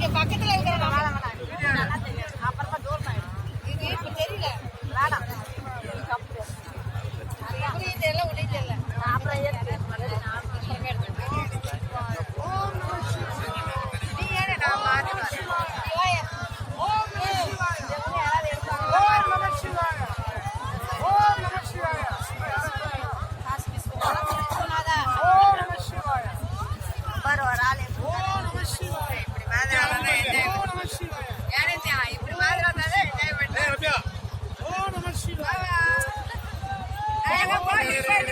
பக்கத்துல இருக்க Thank you.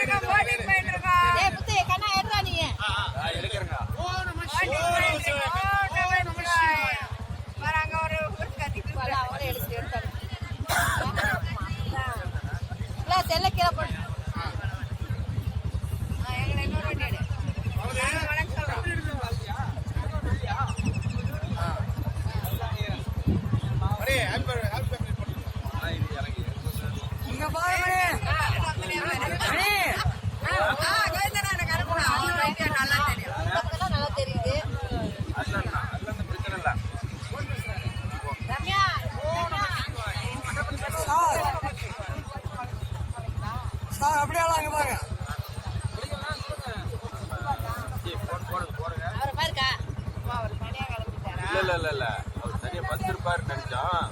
இல்ல இல்ல இல்ல. அவர் சரியா வச்சிருப்பாரு நினைச்சான்.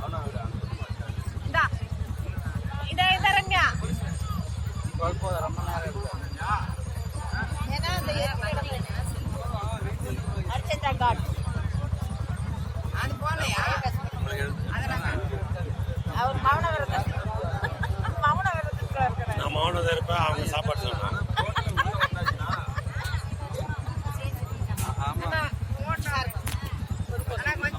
ஆனா அவரு ரொம்ப நேரம் ஏன்னா அந்த அர்ச்சதா காட். அது போலையா அவர் மௌன விரதம் மௌன விரதம் அவங்க சாப்பாடு